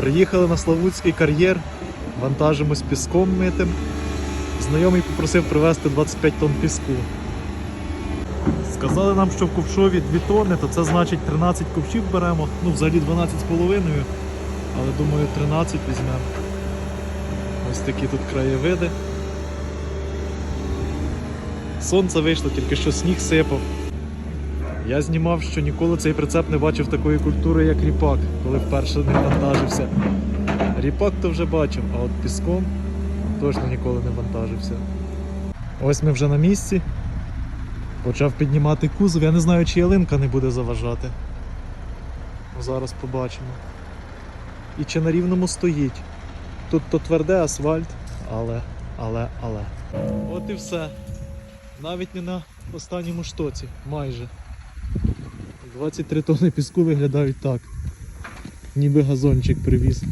Приїхали на Славутський кар'єр, вантажимось піском митим. Знайомий попросив привезти 25 тонн піску. Сказали нам, що в ковшові 2 тонни, то це значить 13 ковшів беремо. Ну, взагалі 12,5, але думаю 13 візьмемо. Ось такі тут краєвиди. Сонце вийшло, тільки що сніг сипав. Я знімав, що ніколи цей прицеп не бачив такої культури, як ріпак, коли вперше не вантажився. Ріпак то вже бачив, а от піском точно ніколи не вантажився. Ось ми вже на місці. Почав піднімати кузов. Я не знаю, чи ялинка не буде заважати. Ну, Зараз побачимо. І чи на рівному стоїть. Тут то тверде асфальт, але, але, але. От і все. Навіть не на останньому штоці, майже. 23 тонни піску виглядають так. Ніби газончик привіз.